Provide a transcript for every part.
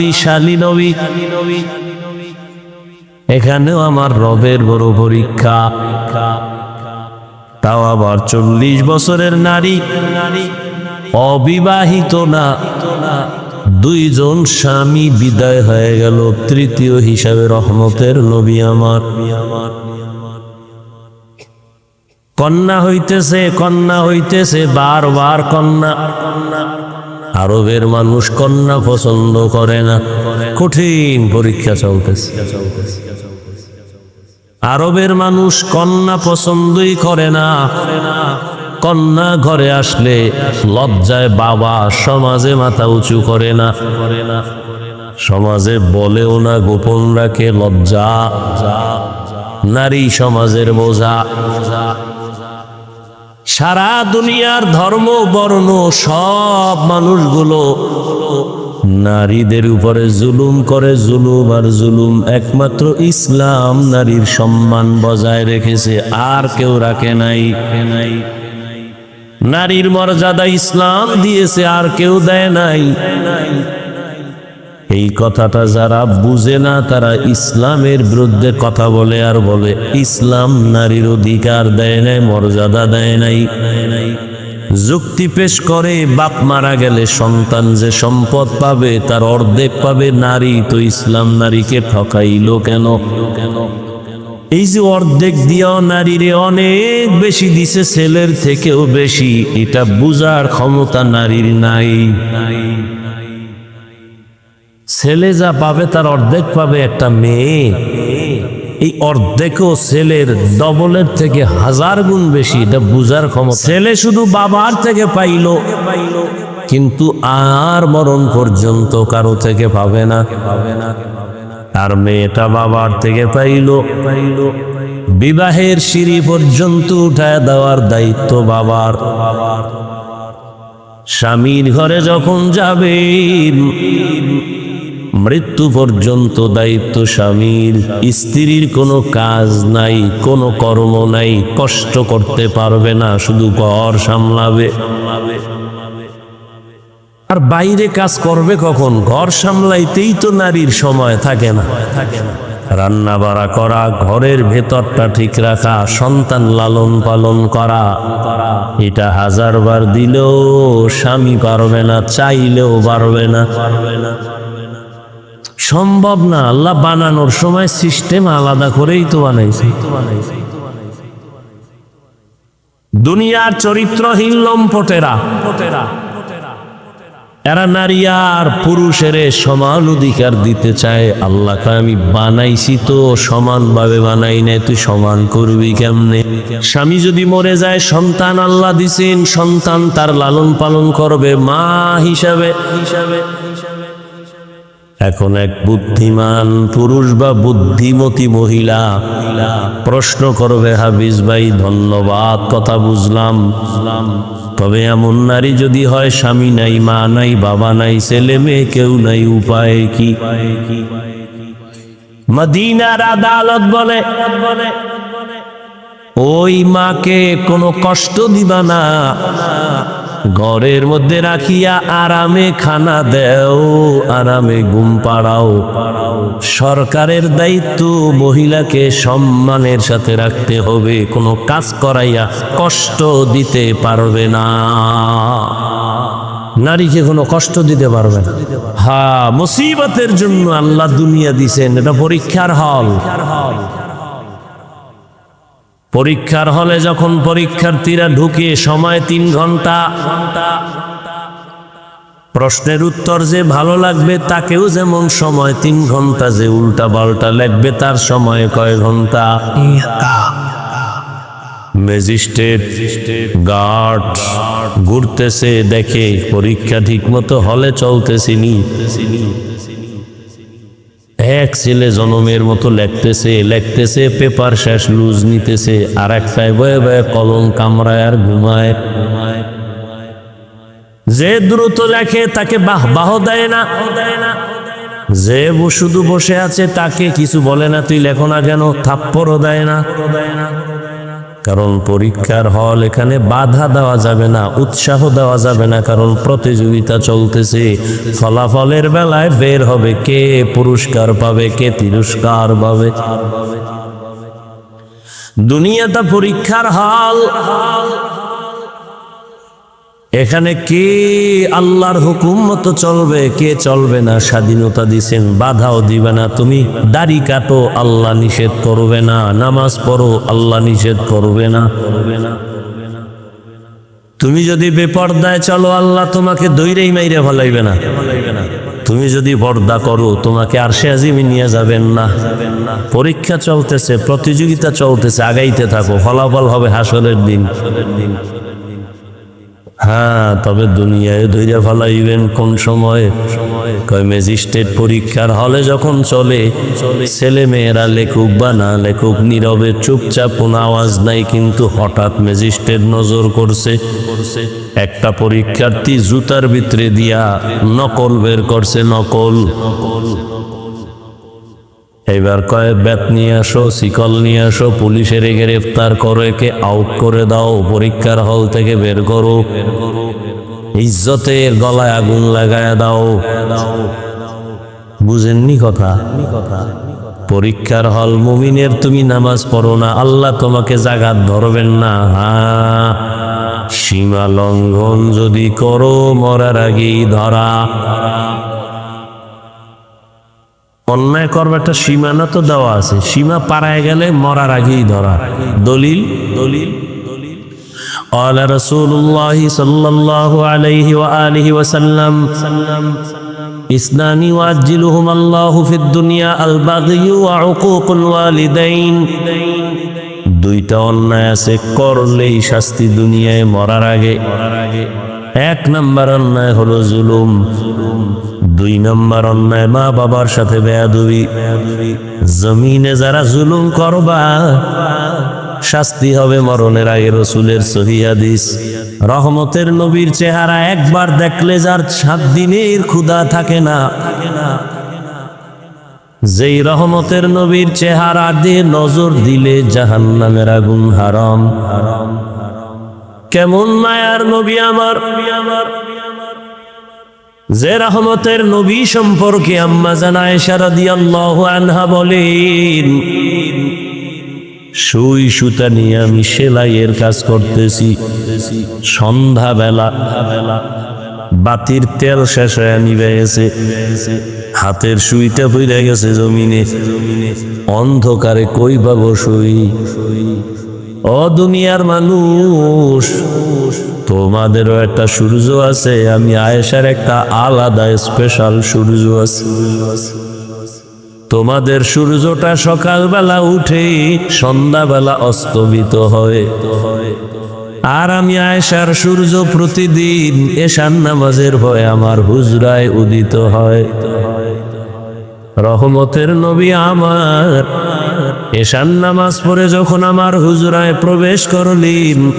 শক্তিশালী নবী। এখানেও আমার রবের বড় পরীক্ষা। তাও আবার চল্লিশ বছরের নারী। অবিবাহিত না। দুইজন স্বামী বিদায় হয়ে গেল। তৃতীয় হিসাবে রহমতের নবী আমার। কন্যা হইতেছে কন্যা হইতেছে, বারবার কন্যা। আরবের মানুষ কন্যা পছন্দ করে না। কঠিন পরীক্ষা চলতেছে। আরবের মানুষ কন্যা পছন্দই করে না। কন্যা ঘরে আসলে লজ্জায় বাবা সমাজে মাথা উঁচু করে না। সমাজে বলেও না গোপন রাখে লজ্জা। নারী সমাজের বোঝা। সারা দুনিয়ার ধর্ম, বর্ণ সব মানুষগুলো নারীদের উপরে জুলুম করে। জুলুম আর জুলুম একমাত্র ইসলাম নারীর সম্মান বজায় রেখেছে, আর কেউ রাখে নাই। নারীর মর্যাদা ইসলাম দিয়েছে, আর কেউ দেয় নাই। এই কথাটা যারা বুঝে না, তারা ইসলামের বিরুদ্ধে কথা বলে আর বলে। ইসলাম নারীর অধিকার দেয় নাই, মর্যাদা দেয় নাই। যুক্তি পেশ করে, বাপ মারা গেলে সন্তান যে সম্পদ পাবে, তার অর্ধেক পাবে নারী, তো ইসলাম নারীকে ঠকাইলো কেন? কেন এই যে অর্ধেক দিয়েও নারীরে অনেক বেশি দিছে, ছেলের থেকেও বেশি, এটা বুঝার ক্ষমতা নারীর নাই নাই। ছেলে যা পাবে তার অর্ধেক পাবে একটা মেয়ে। এই অর্ধেকও ছেলের ডবলের থেকে হাজার গুণ বেশি, এটা বুঝার ক্ষমতা। ছেলে শুধু বাবার থেকে পাইলো, কিন্তু আর মরণ পর্যন্ত কারও থেকে পাবে না। আর মেয়েটা বাবার থেকে পাইলো। বিবাহের সিঁড়ি পর্যন্ত উঠায় দেওয়ার দায়িত্ব বাবার। স্বামীর ঘরে যখন যাবে মৃত্যু পর্যন্ত দায়িত্ব স্বামীর। স্ত্রীর কোনো কাজ নাই, কোনো কর্ম নাই, কষ্ট করতে পারবে না, শুধু ঘর সামলাবে। আর বাইরে কাজ করবে কখন? ঘর সামলাইতেই তো নারীর সময় থাকে না। থাকে রান্না বাড়া করা, ঘরের ভেতরটা ঠিক রাখা, সন্তান লালন পালন করা, এটা হাজার বার দিলেও স্বামী পারবে না, চাইলেও পারবে না পারবে না। সম্ভব না, আল্লাহ বানানোর সময় সিস্টেম আলাদা করেই তো বানাইছে। দুনিয়ার চরিত্রহীন লম্পটেরা, এরা নারী আর পুরুষের সমান অধিকার দিতে চায়। আল্লাহকে আমি বানাইছি তো, সমানভাবে বানাই নাই, তুই সমান করবি কেমনে? স্বামী যদি মরে যায়, সন্তান আল্লাহ দিছেন, সন্তান তার লালন পালন করবে মা হিসাবে হিসাবে। এখন এক বুদ্ধিমান পুরুষ বা বুদ্ধিমতী মহিলা। প্রশ্ন করবে হাবিজ ভাই, ধন্যবাদ, কথা বুঝলাম। তবে এমন নারী যদি হয়, স্বামী নাই, মা নাই, বাবা নাই, ছেলে মেয়ে কেউ নাই, উপায় কি? মদিনার আদালত বলে, ওই মাকে কোনো কষ্ট দিবা না। ঘরের মধ্যে রাখিয়া আরামে খানা দেও, আরামে ঘুম পাড়াও। সরকারের দায়িত্ব মহিলাকে সম্মানের সাথে রাখতে হবে, কোনো কাজ করাইয়া কষ্ট দিতে পারবে না। নারীকে কোনো কষ্ট দিতে পারবে না। হ্যাঁ মুসিবতের জন্য আল্লাহ দুনিয়া দিছেন, এটা পরীক্ষার হল। পরীক্ষার হলে যখন পরীক্ষার্থীরা ঢুকে সময় তিন ঘণ্টা, প্রশ্নের উত্তর যে ভালো লাগবে তাকেও যেমন সময় তিন ঘণ্টা, যে উল্টা পাল্টা লাগবে তার সময় কয় ঘণ্টা? গার্ড ঘুরতেছে, দেখে পরীক্ষা ঠিক মতো হলে চলতেছিনি এক ছেলে জনমের মতো লেখতেছে লেখতেছে, পেপার শেষ, লুজ নিতেছে আর এক বয়ে বয়ে কলম কামড়ায় আর ঘুমায়। যে দ্রুত লেখে তাকে বাহ বাহ দেয় না। যে শুধু বসে আছে তাকে কিছু বলে না, তুই লেখো না কেন থাপ্পরও দেয় না। কারণ পরীক্ষার হল এখানে বাধা দেওয়া যাবে না, উৎসাহ দেওয়া যাবে না, কারণ প্রতিযোগিতা চলতেছে। ফলাফলের বেলায় বের হবে কে পুরস্কার পাবে, কে তিরস্কার পাবে। দুনিয়াটা পরীক্ষার হল। এখানে কে আল্লাহর হুকুম মতো চলবে? কে চলবে না? স্বাধীনতা দিছেন, বাধাও দিবে না। তুমি দাড়ি কাটো, আল্লাহ নিষেধ করবে না। নামাজ পড়ো, আল্লাহ নিষেধ করবে না। তুমি যদি বেপর্দায় চলো, আল্লাহ তোমাকে দৈরেই মাইরে ফলাইবে না। তুমি যদি পর্দা করো, তোমাকে আর সে আজিমি নিয়ে যাবেন না। পরীক্ষা চলতেছে, প্রতিযোগিতা চলতেছে, আগাইতে থাকো। ফলাফল হবে হাসরের দিন। দিন হ্যাঁ তবে দুনিয়ায় ধৈর্য ফলাইবেন কোন সময়? কয় ম্যাজিস্ট্রেট পরীক্ষার হলে যখন চলে, ছেলে মেয়েরা লেখুক বা না লেখুক, নীরবে চুপচাপ কোনো আওয়াজ নাই, কিন্তু হঠাৎ ম্যাজিস্ট্রেট নজর করছে। একটা পরীক্ষার্থী জুতার ভিতরে দিয়া নকল বের করছে, নকল। নকল এবার কয় ব্যাত নিয়ে আসো, শিকল নিয়ে আসো, পুলিশের গ্রেফতার করো, একে আউট করে দাও, পরীক্ষার হল থেকে বের করো। ইজ্জতের গলায় আগুন লাগায় দাও। বুঝেননি কথা? পরীক্ষার হল, মুমিনের তুমি নামাজ পড়ো না, আল্লাহ তোমাকে জাগাত ধরবেন না। হ্যাঁ সীমা লঙ্ঘন যদি করো, মরার আগেই ধরা। অন্যায় করবার একটা সীমানা তো দেওয়া আছে সীমা পাড়ায় গেলে মরার আগেই ধরা দলিল দলিল قال رسول الله صلى الله عليه وآله وسلم اثنان يؤجلهما الله في الدنيا البغي وعقوق الوالدين দুইটা অন্যায় আছে করলেই শাস্তি দুনিয়ায় মরার আগে মরার আগে এক নাম্বার অন্যায় হলো জুলুম দুই নম্বর অন্যায় মা বাবার সাথে বেয়াদুবি। জমিনে যারা জুলুম করবা, শাস্তি হবে মরণের আগে রসুলের সহিয়াদিস রহমতের নবীর চেহারা একবার দেখলে যার সাত দিনের ক্ষুধা থাকে না। যেই রহমতের নবীর চেহারা দিয়ে নজর দিলে জাহান্নামের আগুন হারাম। হারাম কেমন মায়ার নবী আমার আমার। যে রহমতের নবী সম্পর্কে আম্মা জানায় সারাদি আল্লাহ আনহা বলেন, সুই সুতা নিয়ে আমি সেলাইয়ের কাজ করতেছি। সন্ধ্যা বেলা বাতির তেল শেষ হয়ে নিবে হাতের সুইটা পইরা গেছে জমিনে। অন্ধকারে কই পাবো সুই? ও দুনিয়ার মানুষ, তোমাদেরও একটা সূর্য আছে, আমি আয়েশার একটা আলাদা স্পেশাল সূর্য আছে। তোমাদের সূর্যটা সকালবেলা উঠে সন্ধ্যাবেলা অস্তমিত হয়। আর আমি আয়েশার সূর্য প্রতিদিন এশান নামাজের ভয়ে আমার হুজরায় উদিত হয়। রহমতের নবী আমার এশান নামাজ পড়ে যখন আমার হুজরায় প্রবেশ করলিন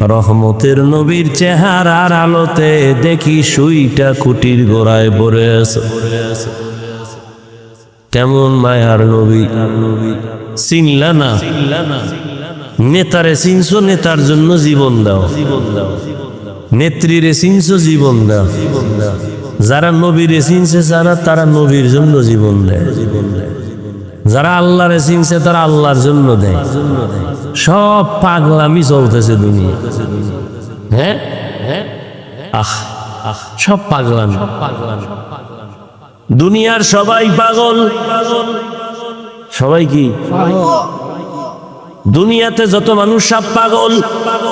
রহমতের নবীর চেহারার আলোতে দেখি সুইটা কুটির গোড়ায় পড়ে আছে। কেমন মায়ার নবী? চিনলা না? নেতারে চিনছো, নেতার জন্য জীবন দাও। নেত্রীরে চিনছো, জীবন দাও। যারা নবীরে চিনছে, যারা তারা নবীর জন্য জীবন দেয় জীবন দেয়। যারা আল্লাহরে চিনছে, তারা আল্লাহর জন্য দেয়। সব পাগলামি চলতেছে দুনিয়া। হ্যাঁ? আহ সব পাগলামি। দুনিয়ার সবাই পাগল। সবাই কি? দুনিয়াতে যত মানুষ সব পাগল।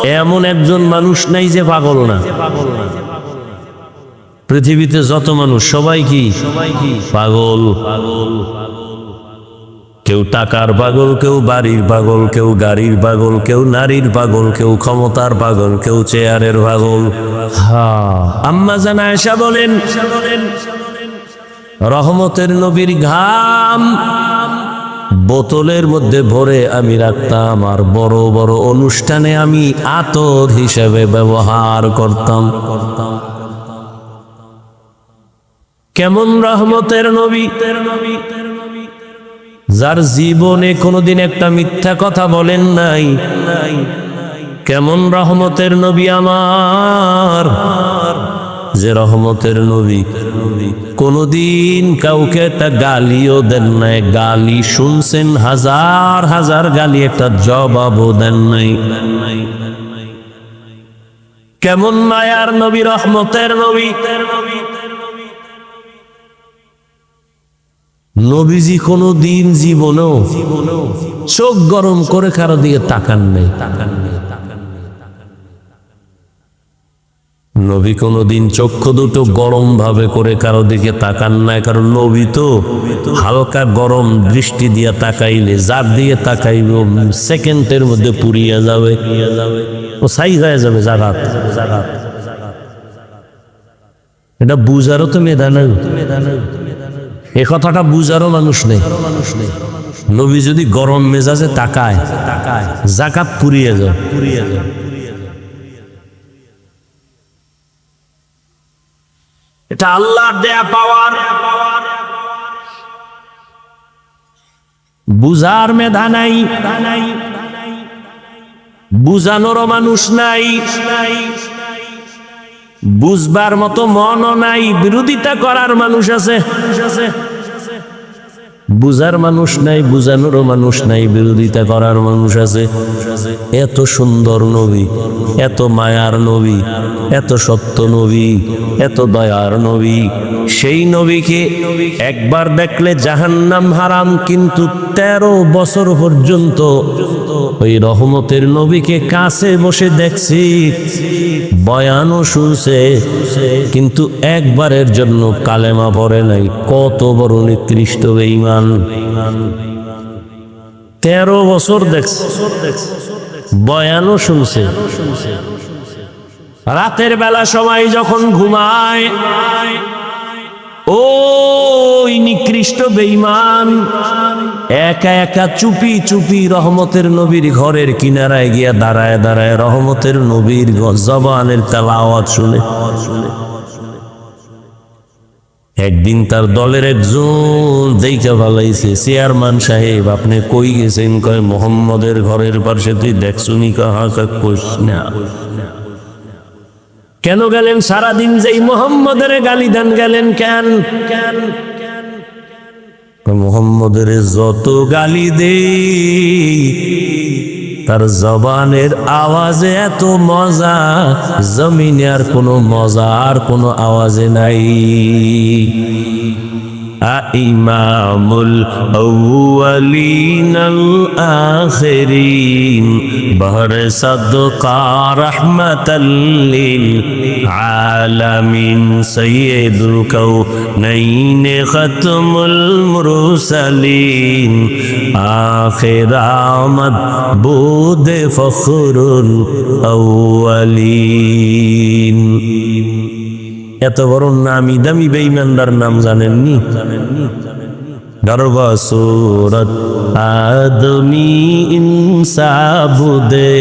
এমন একজন মানুষ নাই যে পাগল না। পৃথিবীতে যত মানুষ, সবাই কি? সবাই কি পাগল পাগল। কেউ টাকার পাগল কেউ বাড়ির পাগল কেউ গাড়ির পাগল কেউ নারীর পাগল কেউ ক্ষমতার পাগল কেউ চেয়ারের পাগল। হ্যাঁ। আম্মা জানা এসা বলেন রহমতের নবীর ঘাম বোতলের মধ্যে ভরে আমি রাখতাম আর বড় বড় অনুষ্ঠানে আমি আতর হিসেবে ব্যবহার করতাম। করতাম কেমন রহমতের নবী নবী? যার জীবনে কোনোদিন একটা মিথ্যা কথা বলেন নাই। কেমন রহমতের নবী আমার। যে রহমতের নবী কোনদিন কাউকে একটা গালিও দেন নাই। গালি শুনছেন হাজার হাজার গালি, একটা জবাবও দেন নাই। কেমন মায়ার নবী, রহমতের নবী। নবীজি কোনো দিন জীবনেও চোখ গরম করে কারও দিকে তাকান নেই। নেই নবী কোনো দিন চক্ষু দুটো গরম ভাবে করে কারও দিকে তাকান নাই, কারণ নবী তো হালকা গরম দৃষ্টি দিয়া তাকাইলে যার দিয়ে তাকাইবে সেকেন্ডের মধ্যে পুড়িয়া যাবে, ও সাই হয়ে যাবে জাগাত এটা বুঝারও তো মেধা নাই। এ কথাটা বুঝারও মানুষ নেই। নবী যদি গরম মেজাজে তাকায়, জাকাত পুড়িয়ে যায় পুড়িয়ে যায় এটা আল্লাহর দেয়া পাওয়ার। বুঝার মেধা নাই। বুঝানোরও মানুষ নাই। বুঝবার মতো মনও নাই বিরোধিতা করার মানুষ আছে। বুঝার মানুষ নাই, বুঝানোরও মানুষ নাই, বিরোধিতা করার মানুষ আছে। এত সুন্দর নবী, এত মায়ার নবী, এত সত্য নবী, এত দয়ার নবী। সেই নবীকে একবার দেখলে জাহান্নাম হারাম, কিন্তু তেরো বছর পর্যন্ত ওই রহমতের নবীকে কাছে বসে দেখছি, বয়ানও শুনছে, কিন্তু একবারের জন্য কালেমা পড়ে নাই। কত বড় নিকৃষ্ট বেঈমান। তেরো বছর দেখছে। বয়ানও শুনছে। রাতের বেলা সময় যখন ঘুমায় ওই নিকৃষ্ট বেইমান একা একা চুপি চুপি রহমতের নবীর ঘরের কিনারায় গিয়া দাঁড়ায় দাঁড়ায় রহমতের নবীর জবানের তেলাওয়াত শুনে। একদিন তার দলের একজন দেখে ভালাইছে। চেয়ারম্যান সাহেব, আপনি কই গেছেন? কয়, মোহাম্মদের ঘরের পাশে তুই দেখছুনি কাহা কইস না। কেন গেলেন? সারাদিন যেই মোহাম্মদের গালি দেন গেলেন কেন? কেন মোহাম্মদের যত গালি দে তার জবানের আওয়াজে এত মজা জমিনে আর কোনো মজা আর কোনো আওয়াজে নাই। إمام الأولين الآخرين بهر صدقة رحمة للعالمين سيد الكونين ختم المرسلين آخر آمد بود فخر الأولين এত বড় নামি দামি বেইমানদার নাম জানেননি সুরত আদমি ইনসাবুদে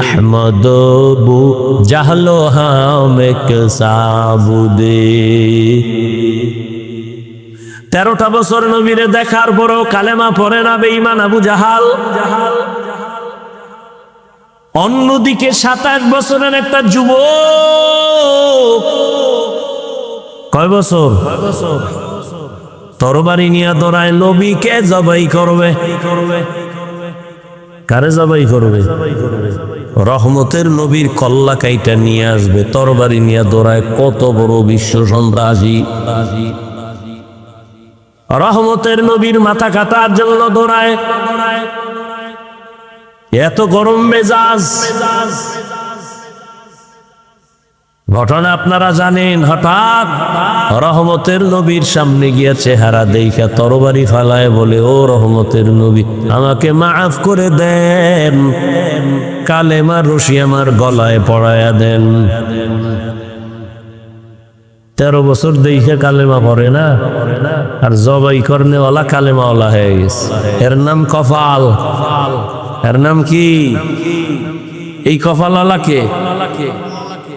আহমদ বু জাহলো হামেক সাবুদে। তেরোটা বছর নবীরে দেখার পরও কালেমা পড়ে না বেঈমান আবু জাহাল জাহাল। অন্যদিকে সাতাশ বছরের একটা যুবক। কয় বছর? তরবারি নিয়ে দৌড়ায় নবীকে জবাই করবে? কারে জবাই করবে? রহমতের নবীর কল্লা কাইটা নিয়ে আসবে, তরবারি নিয়ে দৌড়ায় কত বড় বিশ্ব সন্ত্রাসী। রহমতের নবীর মাথা কাটার জন্য দৌড়ায় এত গরম মেজাজ। ঘটনা আপনারা জানেন, হঠাৎ রহমতের নবীর সামনে গিয়া চেহারা দেখা তরবারি ফালায় বলে, ও রহমতের নবী, আমাকে মাফ করে দেন। কালেমার রশি আমার গলায় পড়ায়া দেন। তেরো বছর দেখে কালেমা পড়ে না? আর জবাই করনেওয়ালা কালেমাওয়ালা হয়ে গেছে। এর নাম কফাল। এর নাম কি? এই কফালালা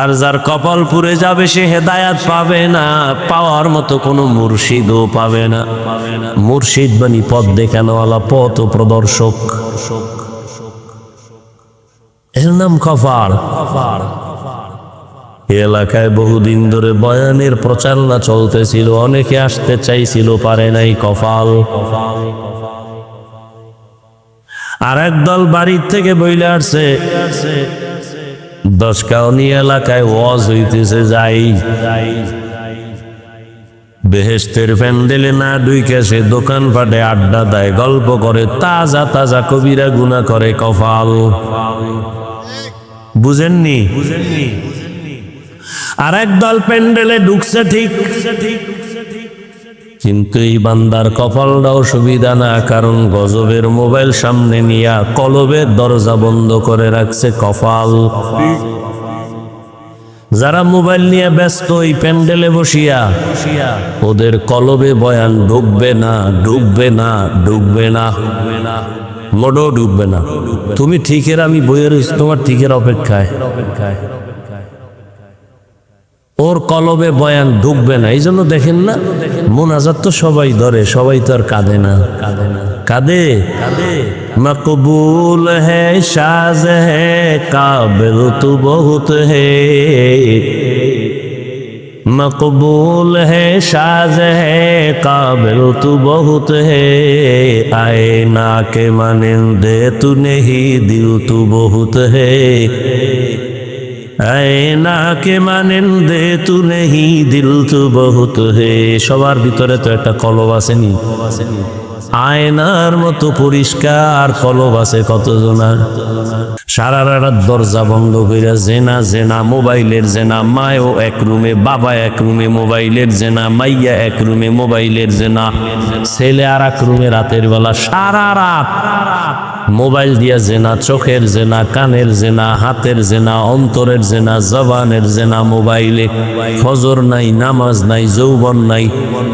আর যার কপাল পুড়ে যাবে সে হেদায়াত পাবে না, পাওয়ার মতো কোনো মুর্শিদও পাবে না। মুর্শিদ বানি পথ দেখানোওয়ালা পথ ও প্রদর্শক? এর নাম এ এলাকায় বহুদিন ধরে বয়ানের প্রচারণা চলতেছিল, অনেকে আসতে চাইছিল, পারে নাই কপাল আর একদল বাড়ির থেকে বইলে আসছে দশকাউনি এলাকায় ওয়াজ হইতেছে, যাই। বেহেস্তের প্যান্ডেলে না ডুইকে সে দোকান পাটে আড্ডা দেয়, গল্প করে, তাজা তাজা কবিরা গুণা করে কফাল বুঝেননি? বুঝেননি আর একদল প্যান্ডেলে ঢুকছে ঠিক। কিন্তু এই বান্দার কপালটাও সুবিধা না, কারণ গজবের মোবাইল সামনে নিয়া কলবের দরজা বন্ধ করে রাখছে কপাল। যারা মোবাইল নিয়ে ব্যস্ত, ওই প্যান্ডেলে বসিয়া ওদের কলবে বয়ান ডুববে না ডুববে না ডুববে না মোডও ডুববে না। তুমি ঠিকের, আমি বইয়ের তোমার ঠিকের অপেক্ষায় অপেক্ষায়। ওর কলবে বয়ান ঢুকবে না এই জন্য দেখেন না, মোনাজাত তো সবাই ধরে, সবাই তো আর কাঁদে না। কাঁদে? না কাঁদে কাঁদে মকবুল হে, সাজ হে, কাবিল তু বহুত হে। مقبول ہے شاز ہے বহুত হে بہت না কে نا দে তু تو نہیں তো বহুত হে হে। কে মানেন দে নেহি, দিল তু হে। সবার ভিতরে তো একটা কলব আসেনি। আয়নার মতো পরিষ্কার কলব আছে কতজনার? সারা রাত দরজা বন্ধ কইরা জেনা জেনা, মোবাইলের জেনা, মায়ও এক রুমে, বাবা এক রুমে, মোবাইলের জেনা, মাইয়া এক রুমে, মোবাইলের জেনা। ছেলে আর এক রুমে রাতের বেলা সারা রাত মোবাইল দিয়া জেনা, চোখের জেনা, কানের জেনা, হাতের জেনা, অন্তরের জেনা, জবানের জেনা, মোবাইলে ফজর নাই, নামাজ নাই, যৌবন নাই,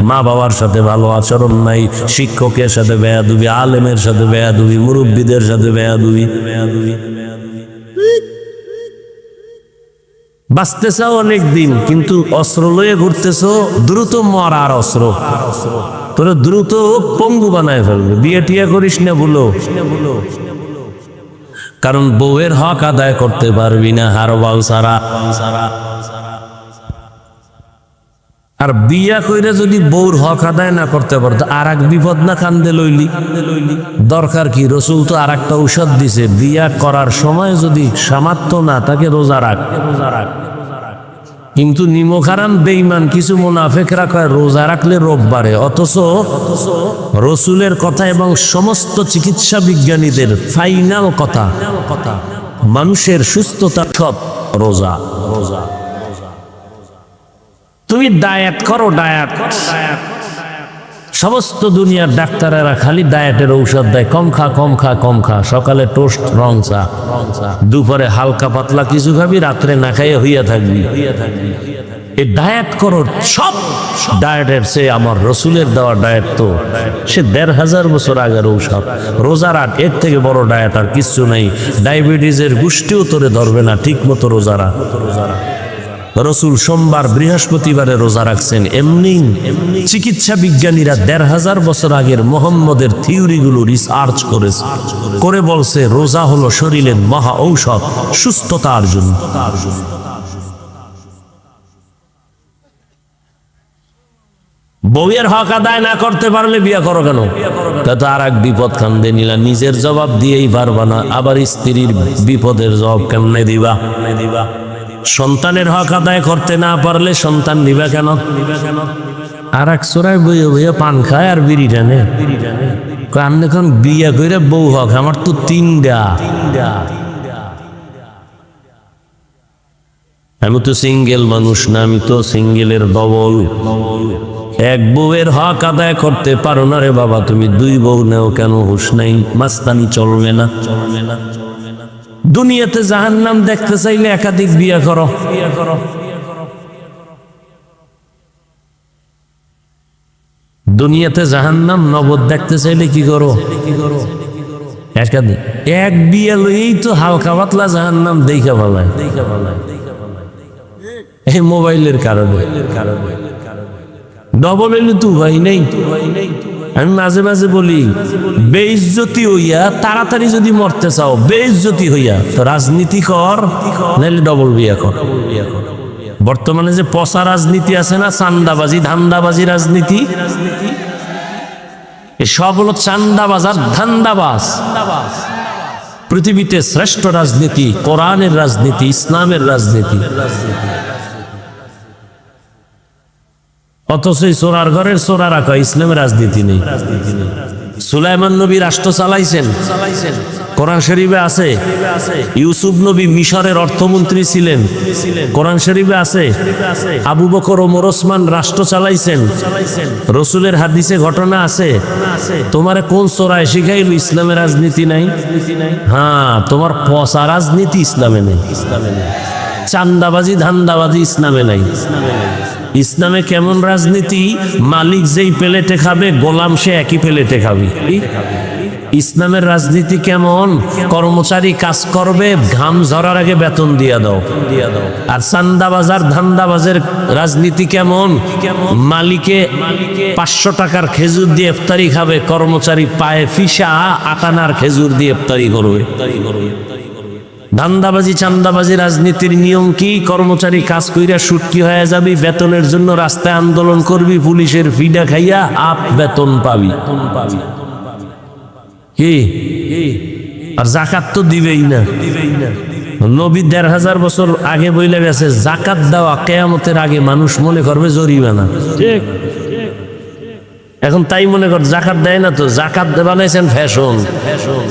মা বাবার সাথে ভালো আচরণ নাই, শিক্ষকের সাথে বেয়াদুবি, আলেমের সাথে বেয়াদুবি, মুরব্বীদের সাথে বেয়াদুবি। বেয়াদুবি বাঁচতেছ অনেক দিন কিন্তু অস্ত্র লয়ে ঘুরতেছ, দ্রুত মরার অস্ত্র। তোরা দ্রুত পঙ্গু বানায় ফেলবে। বিয়ে টিয়া করিস না বলো। কারণ বউয়ের হক আদায় করতে পারবি না হারবাল সারা। আর বিয়া কইরা যদি বউর হক আদায় না করতে পারতো আর এক বিপদ না কান্দে লইলি। দরকার কি? রসুল তো আর একটা ঔষধ দিছে, বিয়া করার সময় যদি সামাত্য না তাকে রোজা রাখ রোজা রাখ। কিন্তু নিমখারাম বেইমান কিছু মোনাফেকরা কয়, রোজা রাখলে রোগ বাড়ে। অথচ রসুলের কথা এবং সমস্ত চিকিৎসা বিজ্ঞানীদের ফাইনাল কথা কথা মানুষের সুস্থতা সব রোজা রোজা তুমি ডায়াত করো, ডায়েট। সমস্ত দুনিয়ার ডাক্তারেরা খালি ডায়েটের ঔষধ দেয়। কম খা কম খা কম খা। সকালে টোস্ট, রং চা। দুপুরে হালকা পাতলা কিছু খাবি, রাত্রে না খাইয়ে হইয়া থাকবি। এই ডায়েট করো সব। ডায়েটের সে আমার রসুলের দেওয়া ডায়েট তো। সে দেড় হাজার বছর আগের ঔষধ। রোজার আট, এর থেকে বড় ডায়েট আর কিচ্ছু নাই। ডায়াবেটিসের গোষ্ঠীও তোরে ধরবে না ঠিক মতো রোজারা রোজারা রসুল সোমবার বৃহস্পতিবারে রোজা রাখছেন। এমনি চিকিৎসা বিজ্ঞানীরা দেড় হাজার বছর আগের মোহাম্মদের থিওরিগুলো রিসার্চ করেছে। করে বলছে, রোজা হলো শরীরের মহা ঔষধ, সুস্থতার জন্য। বউয়ের হক আদায় না করতে পারলে বিয়ে করো কেন? তা তো আর এক বিপদ কান্দে নিলা, নিজের জবাব দিয়েই পারবা না, আবার স্ত্রীর বিপদের জবাব কেমনে দিবা দিবা? সন্তানের হক আদায় করতে না পারলে সন্তান নিবে কেন? আর এক চোরায় বইয়ে বইয়ে পান খায় আর বিড়ি টানে। কান এখন বিয়ে করে বউ হক, আমার তো তিনটা আমি তো সিঙ্গেল মানুষ না, আমি তো সিঙ্গেলের ডবল এক বউয়ের হক আদায় করতে পারো না রে বাবা, তুমি দুই বউ নেও কেন, হুশ নাই মাস্তানি চলবে না চলবে না। দুনিয়াতে জাহান্নাম দেখতে চাইলে একাধিক বিয়ে করো। বিয়ে করো দুনিয়াতে জাহান্নাম নগদ দেখতে চাইলে কি করো? একাধিক। এক বিয়ে লইই তো হালকা পাতলা জাহান্নাম দেখা ভালায়। এই মোবাইলের কারণে। ডবল এলে তু ভাই নেই। আমি মাঝে মাঝে বলি, বেইজ্জতি হইয়া তাড়াতাড়ি যদি মরতে চাও, বেইজ্জতি হইয়া। তো রাজনীতি কর নাহলে ডবল বিয়া কর। বর্তমানে যে পচা রাজনীতি আছে না, চান্দাবাজি, ধান্দাবাজি রাজনীতি সব হলো চান্দাবাজ আর ধান্দাবাজ। পৃথিবীতে শ্রেষ্ঠ রাজনীতি, কোরআনের রাজনীতি, ইসলামের রাজনীতি। অথচ এই সোরার ঘরের সোরা রাখা ইসলামের রাজনীতি নেই। সুলাইমান নবী রাষ্ট্র চালাইছেন। কোরআন শরীফে আছে, ইউসুফ নবী মিশরের অর্থমন্ত্রী ছিলেন। কোরআন শরীফে আছে, আবু বকর ওমর ওসমান রাষ্ট্র চালাইছেন। রসুলের হাদিসে ঘটনা আছে, তোমারে কোন সোরায় শিখাইল ইসলামের রাজনীতি নাই? হ্যাঁ তোমার পচা রাজনীতি ইসলামে নেই। ইসলামে নেই চান্দাবাজি, ধান্দাবাজি ইসলামে নাই। ইসলামে কেমন রাজনীতি? মালিক যেই প্লেটে খাবে, গোলাম সে একই প্লেটে খাবে। ইসলামের রাজনীতি কেমন? কর্মচারী কাজ করবে, ঘাম ঝরার আগে বেতন দিয়া দাও দিয়া দাও। আর চান্দাবাজার, ধান্দাবাজের রাজনীতি কেমন? মালিকে পাঁচশো টাকার খেজুর দিয়ে ইফতারি খাবে, কর্মচারী পায়ে ফিসা আটানার খেজুর দিয়ে ইফতারি করবে। ধান্দাবাজি চান্দাবাজি রাজনীতির নিয়ম কি? কর্মচারী কাজ কইরা সুটকি হয়ে যাবি বেতনের জন্য রাস্তায় আন্দোলন করবি পুলিশের ফিডা খাইয়া আপ বেতন পাবি। কি? আর জাকাত তো দিবেই না। নবী দেড় হাজার বছর আগে বইলে গেছে জাকাত দেওয়া কেয়ামতের আগে মানুষ মনে করবে জরিমানা। ঠিক। এখন তাই মনে কর জাকাত দেয় না তো জাকাত বানাইছেন ফ্যাশন ফ্যাশন।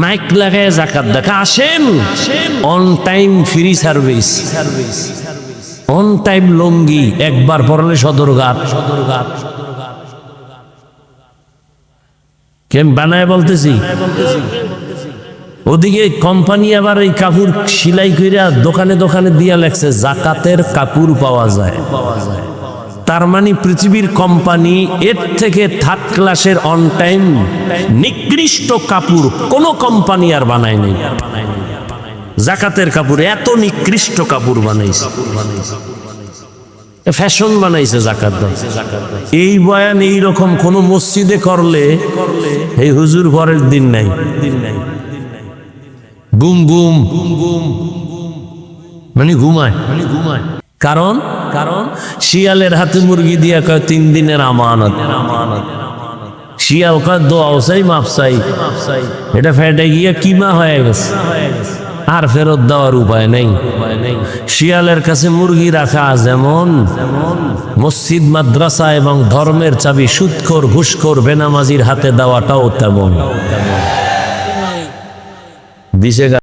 মাইক লাগায় জাকাত দেখা আসেন। On time free service on time lungi. একবার পরলে সদরঘাট। সদরঘাট কেন বানায় বলতেছি? ওদিকে কোম্পানি আবার এই কাপড় সিলাই কইরা দোকানে দোকানে দিয়া লেখছে জাকাতের কাপড় পাওয়া যায় পাওয়া যায়। তার মানে পৃথিবীর কোম্পানি এর থেকে থার্ড ক্লাসের অন টাইম নিকৃষ্ট কাপড় কোন কোম্পানি আর বানায় নাই জাকাতের কাপড় এত নিকৃষ্ট কাপড় বানাইছে। ফ্যাশন বানাইছে জাকাত এই বয়ান এই রকম কোন মসজিদে করলে এই হুজুর পরের দিন নাই। গুম গুম। গুম গুম মানে ঘুমায় মানে ঘুমায়। কারণ কারণ শিয়ালের হাতে মুরগি দিয়া কয়, তিন দিনের আমানত। শিয়াল কয় দোয়াও চাই। এটা ফেটে গিয়ে কিমা হয়ে গেছে। আর ফেরত দেওয়ার উপায় নেই। শিয়ালের কাছে মুরগি রাখা যেমন মসজিদ, মাদ্রাসা এবং ধর্মের চাবি, সুৎখোর, ঘুষখোর, বেনামাজির হাতে দেওয়াটাও তেমন। গা